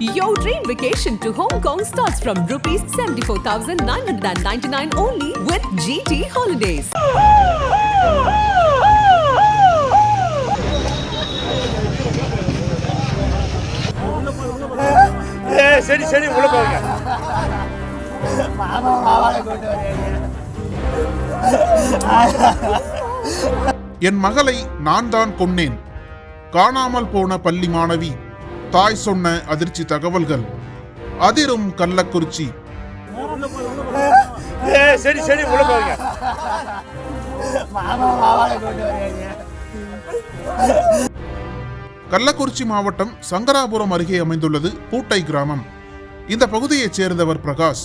Your dream vacation to Hong Kong starts from rupees 74,999 only with GT Holidays. சரி சரி உள்ள போங்க என் மகளை நான் தான் கொன்னேன் காணாமல் போன பள்ளி மாணவி தாய் சொன்ன அதிர்ச்சி தகவல்கள். அதிரும் கள்ளக்குறிச்சி. சரி சரி கள்ளக்குறிச்சி மாவட்டம் சங்கராபுரம் அருகே அமைந்துள்ளது பூட்டை கிராமம். இந்த பகுதியைச் சேர்ந்தவர் பிரகாஷ்.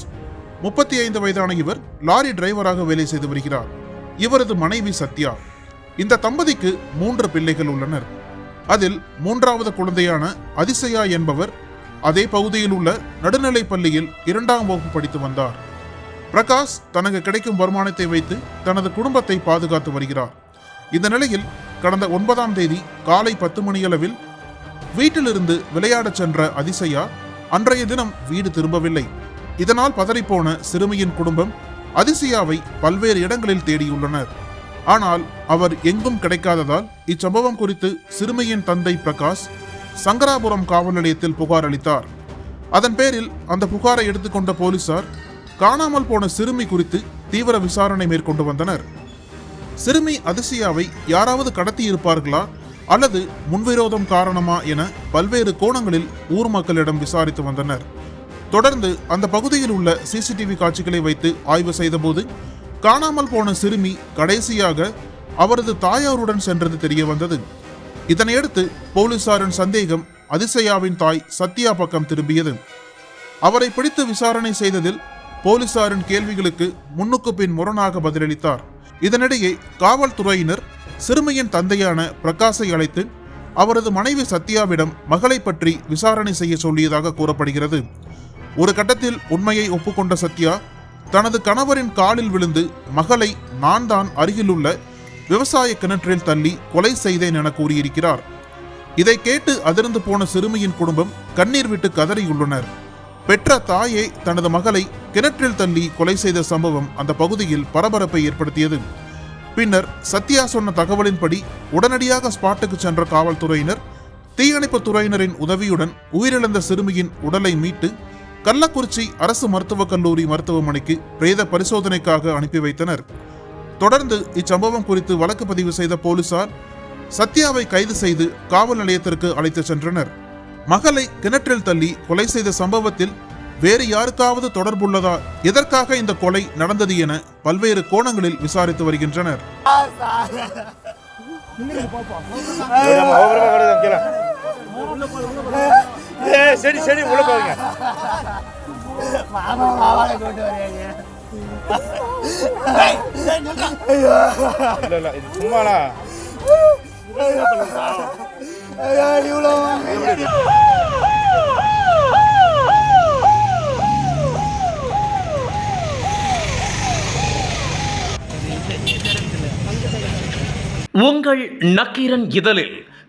முப்பத்தி ஐந்து வயதான இவர் லாரி டிரைவராக வேலை செய்து வருகிறார். இவரது மனைவி சத்யா. இந்த தம்பதிக்கு மூன்று பிள்ளைகள் உள்ளனர். அதில் மூன்றாவது குழந்தையான அதிசயா என்பவர் அதே பகுதியில் உள்ள நடுநிலைப் பள்ளியில் இரண்டாம் வகுப்பு படித்து வந்தார். பிரகாஷ் தனக்கு கிடைக்கும் வருமானத்தை வைத்து தனது குடும்பத்தை பாதுகாத்து வருகிறார். இந்த நிலையில் கடந்த ஒன்பதாம் தேதி காலை பத்து மணியளவில் வீட்டிலிருந்து விளையாடச் சென்ற அதிசயா அன்றைய தினம் வீடு திரும்பவில்லை. இதனால் பதறிப்போன சிறுமியின் குடும்பம் அதிசயாவை பல்வேறு இடங்களில் தேடியுள்ளனர். ஆனால் அவர் எங்கும் கிடைக்காததால் இச்சம்பவம் குறித்து சிறுமியின் தந்தை பிரகாஷ் சங்கராபுரம் காவல் நிலையத்தில் புகார் அளித்தார். அதன் பேரில் அந்த புகாரை எடுத்துக்கொண்ட போலீசார் காணாமல் போன சிறுமி குறித்து தீவிர விசாரணை மேற்கொண்டு வந்தனர். சிறுமி அதிசயாவை யாராவது கடத்தி இருப்பார்களா அல்லது முன்விரோதம் காரணமா என பல்வேறு கோணங்களில் ஊர் மக்களிடம் விசாரித்து வந்தனர். தொடர்ந்து அந்த பகுதியில் உள்ள சிசிடிவி காட்சிகளை வைத்து ஆய்வு செய்தபோது காணாமல் போன சிறுமி கடைசியாக அவரது தாயாருடன் சென்றது தெரிய வந்தது. இதனையடுத்து போலீசாரின் சந்தேகம் அதிசயாவின் தாய் சத்யா பக்கம் திரும்பியது. அவரை பிடித்து விசாரணை செய்ததில் போலீசாரின் கேள்விகளுக்கு முன்னுக்கு பின் முரணாக பதிலளித்தார். இதனிடையே காவல்துறையினர் சிறுமியின் தந்தையான பிரகாஷை அழைத்து அவரது மனைவி சத்யாவிடம் மகளை பற்றி விசாரணை செய்ய சொல்லியதாக கூறப்படுகிறது. ஒரு கட்டத்தில் உண்மையை ஒப்புக்கொண்ட சத்யா தனது கணவரின் காலில் விழுந்து மகளை நான் தான் அருகிலுள்ள விவசாய கிணற்றில் தள்ளி கொலை செய்தேன் என கூறியிருக்கிறார். இதை கேட்டு அதிர்ந்து போன சிறுமியின் குடும்பம் கண்ணீர் விட்டு கதறியுள்ளனர். பெற்ற தாயே தனது மகளை கிணற்றில் தள்ளி கொலை செய்த சம்பவம் அந்த பகுதியில் பரபரப்பை ஏற்படுத்தியது. பின்னர் சத்யா சொன்ன தகவலின்படி உடனடியாக ஸ்பாட்டுக்கு சென்ற காவல்துறையினர் தீயணைப்பு துறையினரின் உதவியுடன் உயிரிழந்த சிறுமியின் உடலை மீட்டு கள்ளக்குறிச்சி அரசு மருத்துவக் கல்லூரி மருத்துவமனைக்கு பிரேத பரிசோதனைக்காக அனுப்பி வைத்தனர் தொடர்ந்து இச்சம்பவம் குறித்து வழக்கு பதிவு செய்த போலீசார் சத்யாவை கைது செய்து காவல் நிலையத்திற்கு அழைத்துச் சென்றனர் மகளை கிணற்றில் தள்ளி கொலை செய்த சம்பவத்தில் வேறு யாருக்காவது தொடர்புள்ளதா எதற்காக இந்த கொலை நடந்தது என பல்வேறு கோணங்களில் விசாரித்து வருகின்றனர் ஏ சரி சரி உள்ள போங்க. இல்ல இல்ல இது சும்மாடா. உங்கள் நக்கீரன் இதழில்